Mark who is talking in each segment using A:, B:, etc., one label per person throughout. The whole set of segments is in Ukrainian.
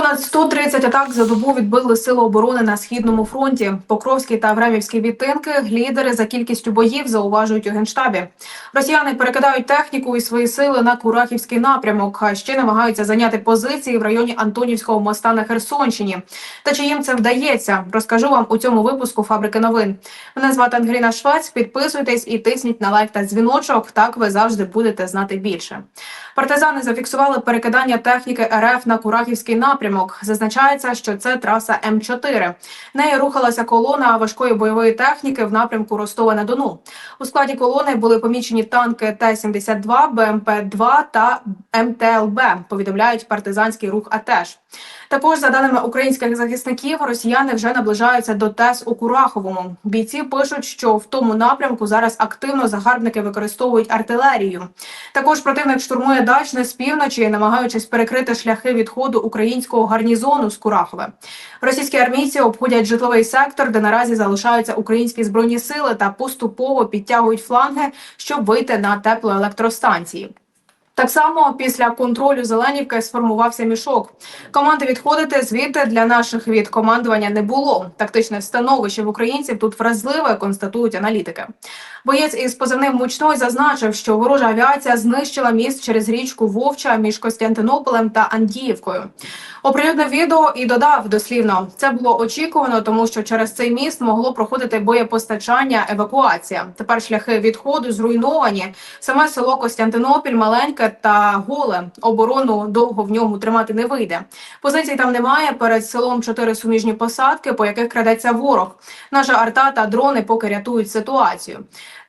A: Понад 130 атак за добу відбили сили оборони на східному фронті. Покровський та Времівські відтинки лідери за кількістю боїв зауважують у генштабі. Росіяни перекидають техніку і свої сили на Курахівський напрямок, а ще намагаються зайняти позиції в районі Антонівського моста на Херсонщині. Та чи їм це вдається? Розкажу вам у цьому випуску фабрики новин. Мене звати Ангеліна Швець. Підписуйтесь і тисніть на лайк та дзвіночок. Так ви завжди будете знати більше. Партизани зафіксували перекидання техніки РФ на Курахівський напрямок. Зазначається, що це траса М4. Нею рухалася колона важкої бойової техніки в напрямку Ростова на Дону. У складі колони були помічені танки Т-72, БМП-2 та МТЛБ. Повідомляють партизанський рух АТЕШ. Також, за даними українських захисників, росіяни вже наближаються до ТЕС у Кураховому. Бійці пишуть, що в тому напрямку зараз активно загарбники використовують артилерію. Також противник штурмує дачне з півночі, намагаючись перекрити шляхи відходу українського гарнізону з Курахове. Російські армійці обходять житловий сектор, де наразі залишаються українські збройні сили та поступово підтягують фланги, щоб вийти на теплоелектростанції. Так само після контролю Зеленівки сформувався мішок. Команди відходити звідти для наших від командування не було. Тактичне становище в українців тут вразливе, констатують аналітики. Боєць із позивним мучной зазначив, що ворожа авіація знищила міст через річку Вовча між Костянтинополем та Андіївкою. Оприлюднив відео і додав дослівно: це було очікувано, тому що через цей міст могло проходити боєпостачання, евакуація. Тепер шляхи відходу зруйновані. Саме село Костянтинопіль маленьке та голе. Оборону довго в ньому тримати не вийде. Позицій там немає. Перед селом чотири суміжні посадки, по яких крадеться ворог. Наша арта та дрони поки рятують ситуацію.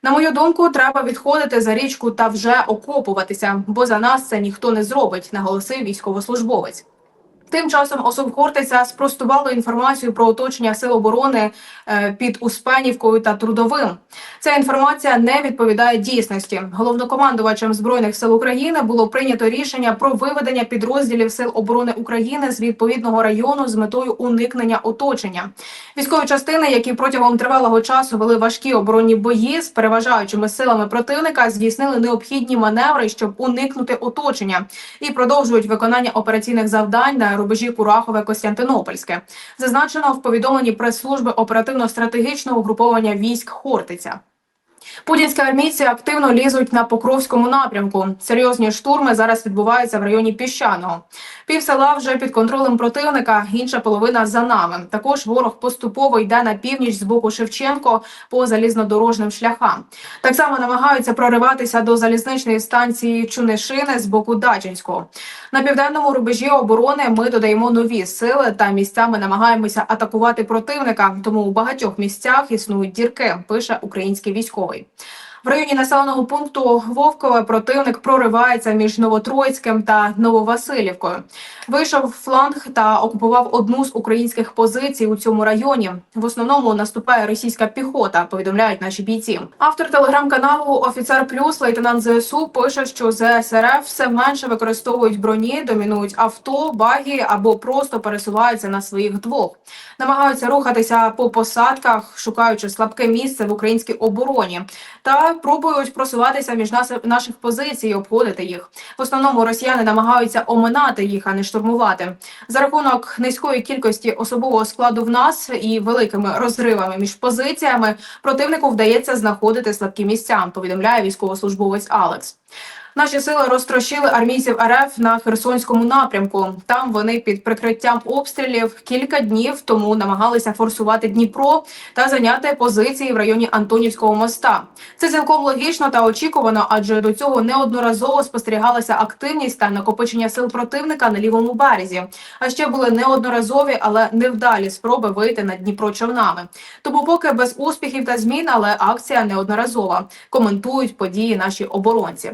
A: На мою думку, треба відходити за річку та вже окопуватися, бо за нас це ніхто не зробить, наголосив військовослужбовець. Тим часом Осов Хортиця спростувало інформацію про оточення сил оборони е, під Успенівкою та Трудовим. Ця інформація не відповідає дійсності. Головнокомандувачем збройних сил України було прийнято рішення про виведення підрозділів сил оборони України з відповідного району з метою уникнення оточення. Військові частини, які протягом тривалого часу вели важкі оборонні бої з переважаючими силами противника, здійснили необхідні маневри, щоб уникнути оточення, і продовжують виконання операційних завдань на рубежі Курахове Костянтинопольське. Зазначено в повідомленні прес-служби оперативно-стратегічного угруповання військ Хортиця. Путінські армійці активно лізуть на Покровському напрямку. Серйозні штурми зараз відбуваються в районі піщаного. Пів села вже під контролем противника, інша половина за нами. Також ворог поступово йде на північ з боку Шевченко по залізнодорожним шляхам. Так само намагаються прориватися до залізничної станції Чунишини з боку Дачинського. На південному рубежі оборони ми додаємо нові сили та місцями намагаємося атакувати противника. Тому у багатьох місцях існують дірки. Пише український військовий. Huawei. В районі населеного пункту Вовкове противник проривається між Новотроїцьким та Нововасилівкою. Вийшов фланг та окупував одну з українських позицій у цьому районі. В основному наступає російська піхота. Повідомляють наші бійці. Автор телеграм-каналу Офіцер Плюс лейтенант ЗСУ пише, що ЗСРФ все менше використовують броні, домінують авто, баги або просто пересуваються на своїх двох. Намагаються рухатися по посадках, шукаючи слабке місце в українській обороні та пробують просуватися між нас наших позицій, обходити їх. В основному росіяни намагаються оминати їх, а не штурмувати. За рахунок низької кількості особового складу в нас і великими розривами між позиціями противнику вдається знаходити слабкі місця. Повідомляє військовослужбовець Алекс. Наші сили розтрощили армійців РФ на Херсонському напрямку. Там вони під прикриттям обстрілів кілька днів тому намагалися форсувати Дніпро та зайняти позиції в районі Антонівського моста. Це цілком логічно та очікувано, адже до цього неодноразово спостерігалася активність та накопичення сил противника на лівому березі. А ще були неодноразові, але невдалі спроби вийти на Дніпро човнами. Тому поки без успіхів та змін, але акція неодноразова. Коментують події наші оборонці.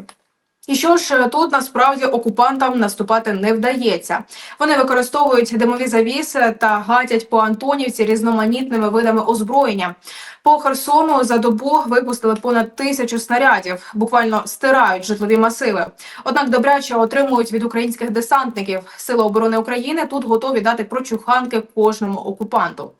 A: І що ж тут насправді окупантам наступати не вдається. Вони використовують димові завіси та гатять по Антонівці різноманітними видами озброєння. По Херсону за добу випустили понад тисячу снарядів, буквально стирають житлові масиви. Однак добряче отримують від українських десантників. Сили оборони України тут готові дати прочуханки кожному окупанту.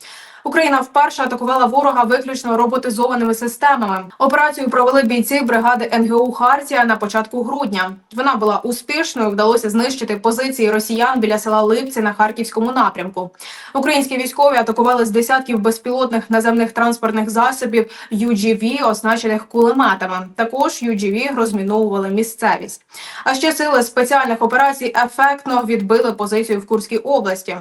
A: Україна вперше атакувала ворога виключно роботизованими системами. Операцію провели бійці бригади НГУ Хартія на початку грудня. Вона була успішною. Вдалося знищити позиції росіян біля села Липці на харківському напрямку. Українські військові атакували з десятків безпілотних наземних транспортних засобів UGV, оснащених кулеметами. Також UGV розміновували місцевість. А ще сили спеціальних операцій ефектно відбили позицію в Курській області.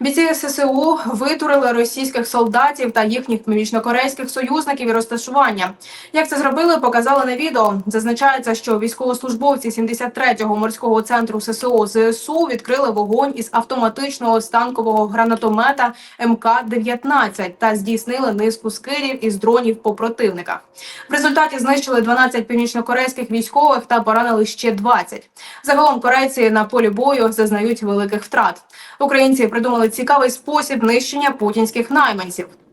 A: Бійці ССУ витурили російських солдатів та їхніх північнокорейських союзників і розташування. Як це зробили, показали на відео. Зазначається, що військовослужбовці 73-го морського центру ССО ЗСУ відкрили вогонь із автоматичного станкового гранатомета МК-19 та здійснили низку скидів із дронів по противниках. В результаті знищили 12 північнокорейських військових та поранили ще 20. Загалом корейці на полі бою зазнають великих втрат. Українці придумали цікавий спосіб нищення путінських mas eu.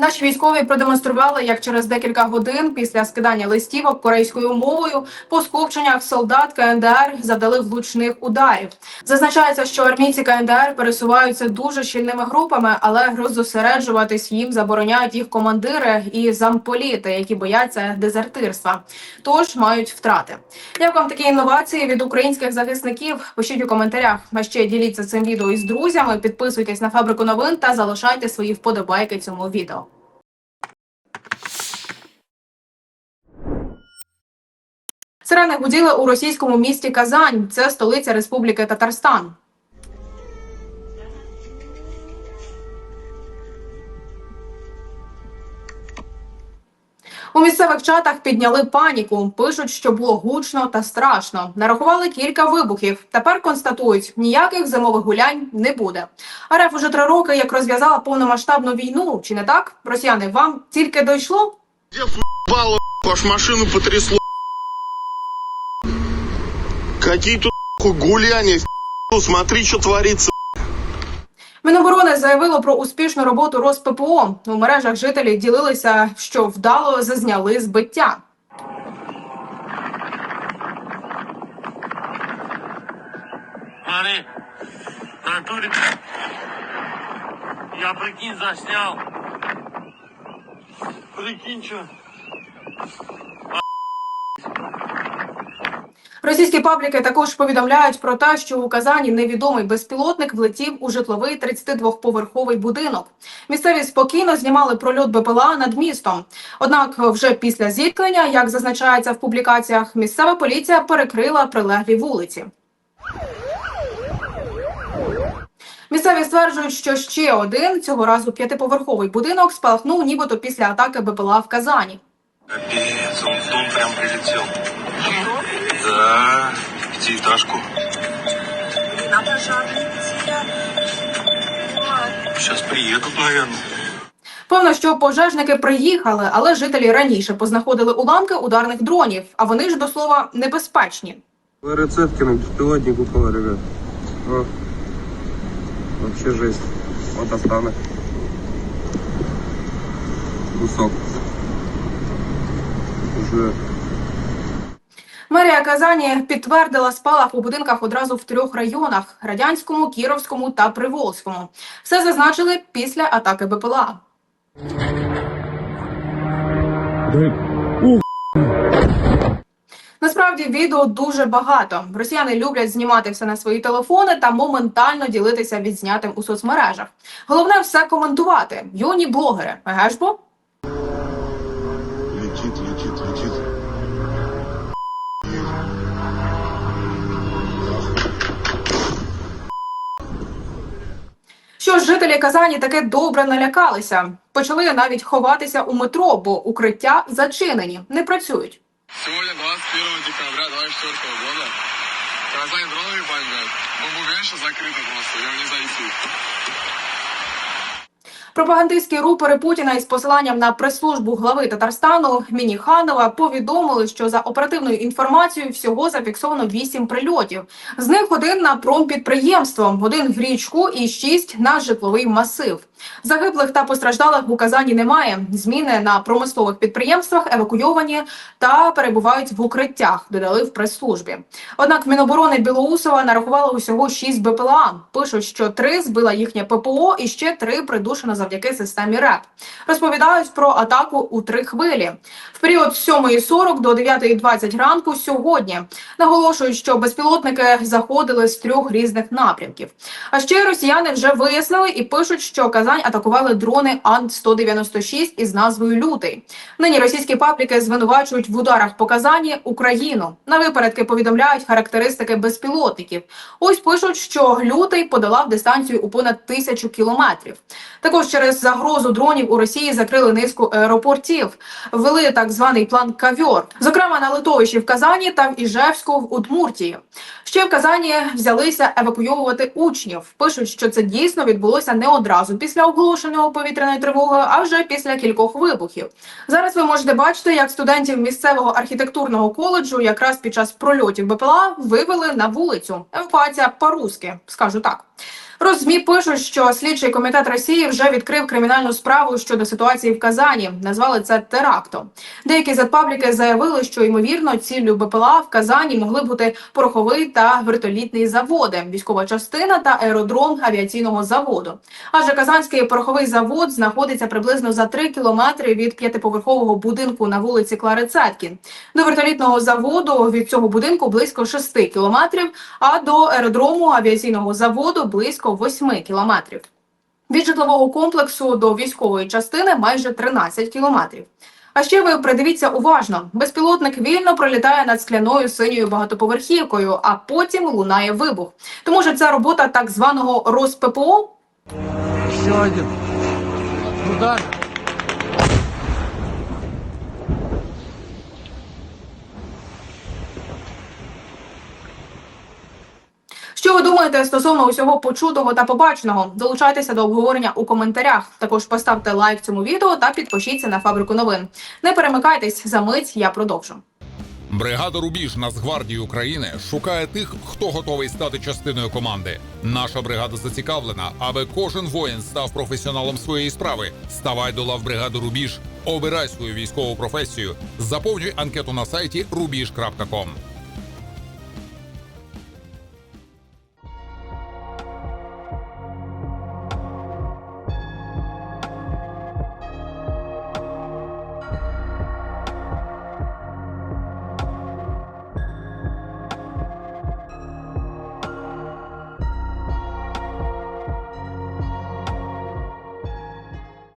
A: Наші військові продемонстрували, як через декілька годин після скидання листівок корейською мовою по скупченнях солдат КНДР завдали влучних ударів. Зазначається, що армійці КНДР пересуваються дуже щільними групами, але роззосереджуватись їм забороняють їх командири і замполіти, які бояться дезертирства. Тож мають втрати. Як вам такі інновації від українських захисників? Пишіть у коментарях. А ще діліться цим відео із друзями, підписуйтесь на фабрику новин та залишайте свої вподобайки цьому відео. Сирени гуділи у російському місті Казань. Це столиця Республіки Татарстан. У місцевих чатах підняли паніку. Пишуть, що було гучно та страшно. Нарахували кілька вибухів. Тепер констатують, ніяких зимових гулянь не буде. РФ уже три роки як розв'язала повномасштабну війну. Чи не так? Росіяни, вам тільки дійшло?
B: Где бало, аж машину потрясло. Какие тут гуляния, смотри, что творится.
A: Міноборони заявило про успішну роботу РосППО. У мережах жителі ділилися, що вдало зазняли збиття.
C: Смотри, в натуре. Я прикинь заснял. Прикинь, что?
A: Російські пабліки також повідомляють про те, що у Казані невідомий безпілотник влетів у житловий 32-поверховий будинок. Місцеві спокійно знімали прольот БПЛА над містом. Однак, вже після зіткнення, як зазначається в публікаціях, місцева поліція перекрила прилеглі вулиці. Місцеві стверджують, що ще один цього разу п'ятиповерховий будинок спалахнув, нібито після атаки БПЛА в Казані.
D: Капец, он в прям прилетел. Да, пятиэтажку. Сейчас приедут, наверное.
A: Певно, що пожежники приїхали, але жителі раніше познаходили уламки ударних дронів, а вони ж до слова небезпечні.
E: Рецепт на беспилотник упал, ребят. О. Вообще жесть. Вот останок. Кусок. Уже
A: Мерія Казані підтвердила спалах у будинках одразу в трьох районах: радянському, кіровському та приволзькому. Все зазначили після атаки БПЛА. Насправді відео дуже багато. Росіяни люблять знімати все на свої телефони та моментально ділитися відзнятим у соцмережах. Головне все коментувати. Юні блогери, ж бо? Що жителі Казані таке добре налякалися. Почали навіть ховатися у метро, бо укриття зачинені, не працюють.
F: Сьогодні 21 декабря 2024 року. Казань дронами бомбят. Бомбоубежище закрыто просто, я не зайти.
A: Пропагандистські рупори Путіна із посиланням на прес-службу глави Татарстану Мініханова повідомили, що за оперативною інформацією всього зафіксовано вісім прильотів. З них один на промпідприємство, один в річку і шість на житловий масив. Загиблих та постраждалих в Казані немає. Зміни на промислових підприємствах евакуйовані та перебувають в укриттях. Додали в прес-службі. Однак Міноборони Білоусова нарахувало усього 6 БПЛА. Пишуть, що три збила їхнє ППО і ще три придушено завдяки системі РЕП. Розповідають про атаку у три хвилі. В період з 7.40 до 9.20 ранку сьогодні. Наголошують, що безпілотники заходили з трьох різних напрямків. А ще росіяни вже вияснили і пишуть, що Казань атакували дрони Ан-196 із назвою Лютий. Нині російські пабліки звинувачують в ударах по Казані Україну. На випередки повідомляють характеристики безпілотників. Ось пишуть, що лютий подолав дистанцію у понад тисячу кілометрів. Також через загрозу дронів у Росії закрили низку аеропортів, ввели так званий план кавьор, зокрема на литовищі в Казані та в Іжевську в Удмуртії. Ще в Казані взялися евакуйовувати учнів. Пишуть, що це дійсно відбулося не одразу після оголошеного повітряної тривоги, а вже після кількох вибухів. Зараз ви можете бачити, як студентів місцевого архітектурного коледжу якраз під час прольотів БПЛА вивели на вулицю. Евакуація по-русски, скажу так. Розмі пишуть, що слідчий комітет Росії вже відкрив кримінальну справу щодо ситуації в Казані. Назвали це терактом. Деякі задпабліки заявили, що ймовірно ціллю БПЛА в Казані могли бути пороховий та вертолітний заводи, військова частина та аеродром авіаційного заводу. Адже Казанський пороховий завод знаходиться приблизно за 3 кілометри від п'ятиповерхового будинку на вулиці Клари Цеткін. До вертолітного заводу від цього будинку близько 6 кілометрів, а до аеродрому авіаційного заводу близько 8 кілометрів. Від житлового комплексу до військової частини майже 13 кілометрів. А ще ви придивіться уважно: безпілотник вільно пролітає над скляною синьою багатоповерхівкою, а потім лунає вибух. Тому що це робота так званого РосППО,
G: Ще один. Удар.
A: Що ви думаєте стосовно усього почутого та побаченого? Долучайтеся до обговорення у коментарях. Також поставте лайк цьому відео та підпишіться на фабрику новин. Не перемикайтесь за мить. Я продовжу.
H: Бригада Рубіж Нацгвардії України шукає тих, хто готовий стати частиною команди. Наша бригада зацікавлена, аби кожен воїн став професіоналом своєї справи. Ставай до лав бригади Рубіж, обирай свою військову професію, заповнюй анкету на сайті rubiж.com.